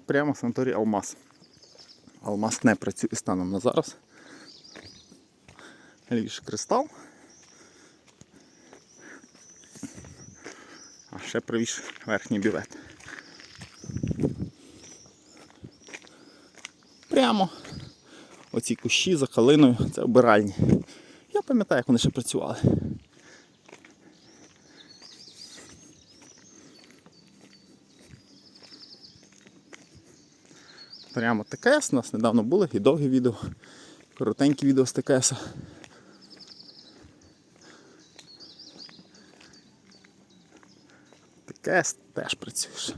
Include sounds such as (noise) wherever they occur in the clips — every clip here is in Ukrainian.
Прямо санаторій Алмаз. Алмаз не працює станом на зараз. Лівіше кристал. А ще правіше верхній бювет. Прямо оці кущі за калиною, це обиральні. Я пам'ятаю, як вони ще працювали. Прямо ТКС, у нас недавно були і довгі відео, коротенькі відео з ТКС. ТКС теж працюєш.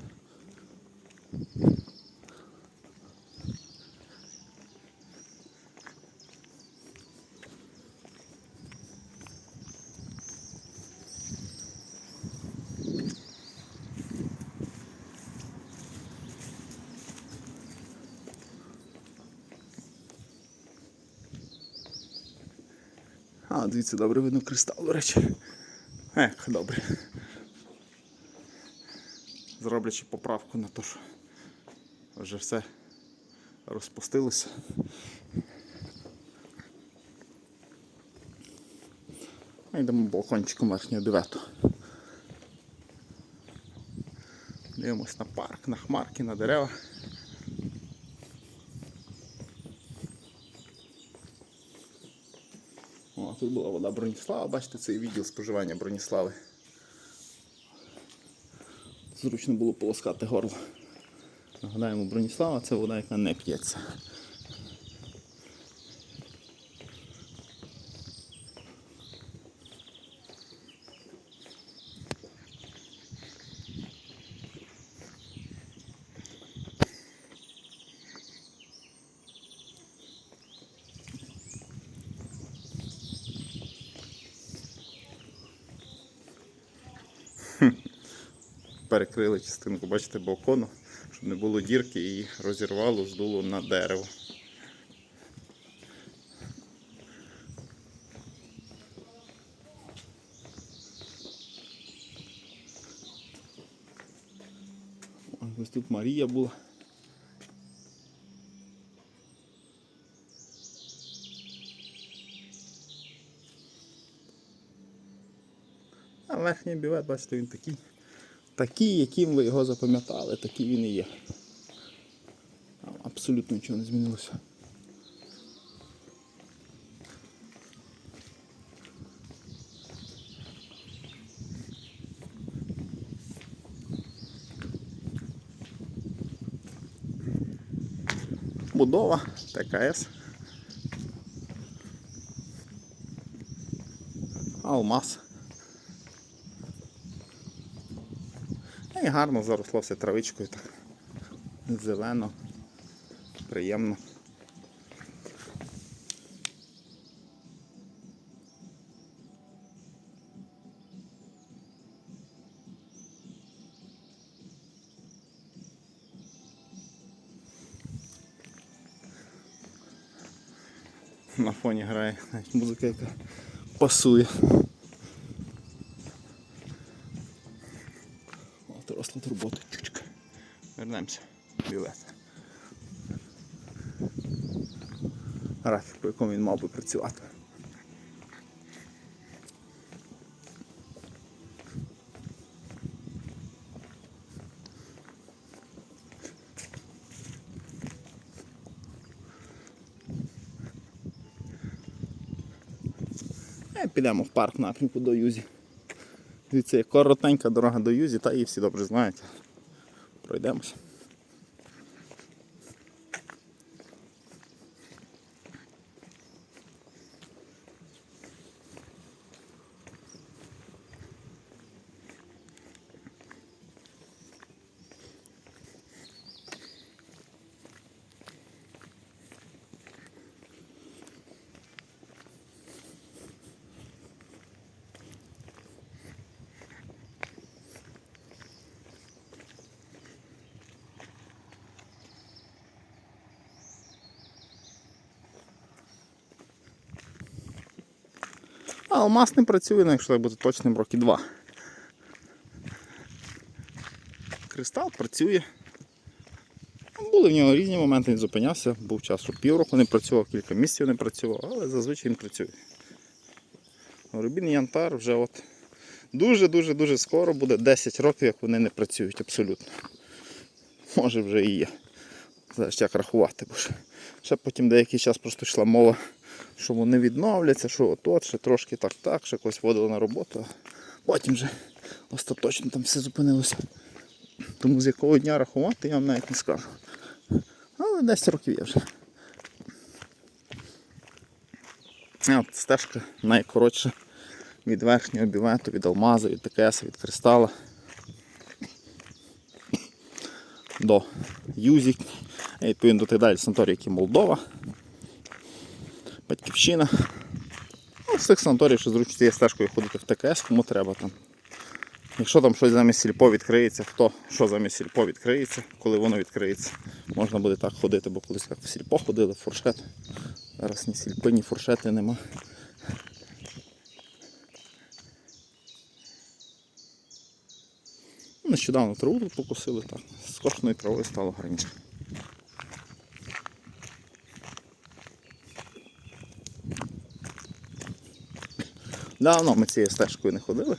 А, дивіться, добре видно кристал, до речі. Ех, добре. Зроблячи поправку на те, що вже все розпустилося. Йдемо балкончиком верхнього дивету. Дивимось на парк, на хмарки, на дерева. Тут була вода Броніслава, бачите, цей відділ споживання Броніслави. Зручно було полоскати горло. Нагадаємо, Броніслава це вода, яка не п'ється. Перекрили частинку, бачите, балкону, щоб не було дірки і розірвало, здуло на дерево. Ось тут Марія була. А верхній бівет, бачите, він такий. Такий, яким ви його запам'ятали, такий він і є. Абсолютно нічого не змінилося. Будова, ТКС. Алмаз. І гарно заросло все травичкою так. Зелено, приємно. На фоні грає навіть музика, яка пасує. Вернемося. Білет. Графік, по якому він мав би працювати. Е, Підемо в парк напрямку до Юзі. Дивіться, коротенька дорога до Юзі, та її всі добре знають. Пройдемося. А алмаз не працює, ну, якщо бути точним, роки два. Кристал працює. Були в нього різні моменти, він зупинявся, був час, що півроку не працював, кілька місяців не працював, але зазвичай він працює. Рубін Янтар вже от дуже-дуже дуже скоро буде 10 років, як вони не працюють абсолютно. Може вже і є. Знаєш, як рахувати, бо ще потім деякий час просто йшла мова, що вони відновляться, що от, от ще трошки так-так, ще когось водили на роботу, потім вже остаточно там все зупинилося. Тому з якого дня рахувати я вам навіть не скажу. Але 10 років є вже. От стежка найкоротша від верхнього бівету, від алмаза, від ТКС, від кристала до Юзік. Відповідно до тих далі санаторій, які Молдова, Батьківщина. Ну, з цих санаторій, що зручно є стежкою ходити в ТКС, кому треба там. Якщо там щось замість сільпо відкриється, хто що замість сільпо відкриється, коли воно відкриється, можна буде так ходити, бо колись як в сільпо ходили, фуршет. Зараз ні сільпи, ні фуршети нема. Нещодавно траву покусили, так. З кожної травою стало гарніше. Давно ми цією стежкою не ходили.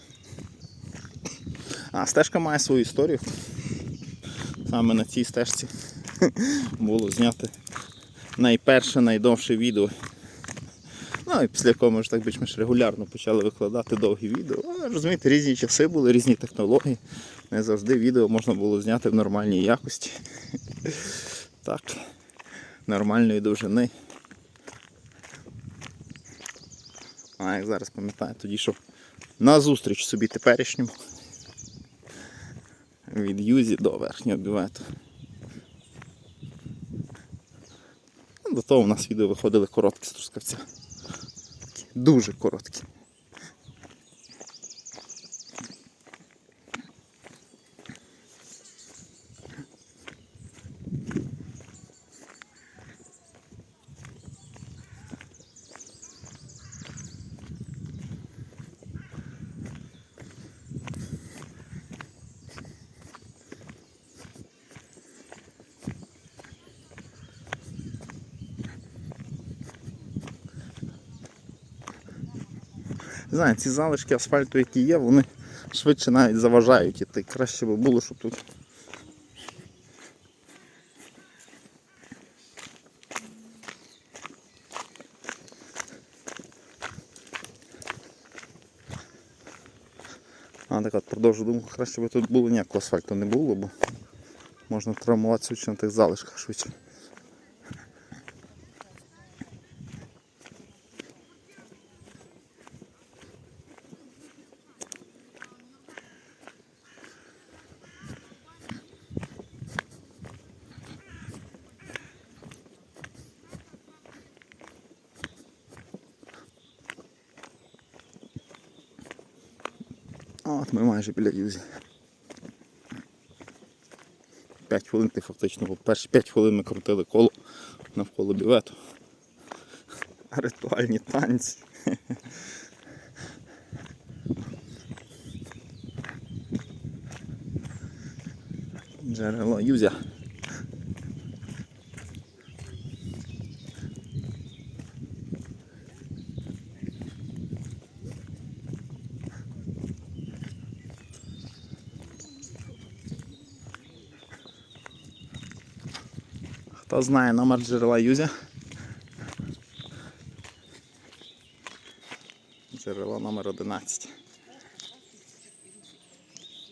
А стежка має свою історію. Саме на цій стежці (laughs) було знято найперше, найдовше відео. Ну і після якого ми ж так більш-менш регулярно почали викладати довгі відео. Але розумієте, різні часи були, різні технології. Не завжди відео можна було зняти в нормальній якості. (laughs) Так, нормальної довжини. А як зараз пам'ятаю, тоді що на зустріч собі теперішньому. Від Юзі до верхнього бювету. До того у нас відео виходили короткі з трускавця. Дуже короткі. Не знаю, ці залишки асфальту, які є, вони швидше навіть заважають іти. Краще би було, щоб тут. А, так от продовжу думку, краще би тут було ніякого асфальту не було, бо можна травмуватися на тих залишках швидше. От ми майже біля юзі. 5 хвилин ти фактично, бо перші 5 хвилин ми крутили коло навколо бівету. Ритуальні танці. Джерело Юзя. Хто знає номер джерела Юзя? Джерело номер 11.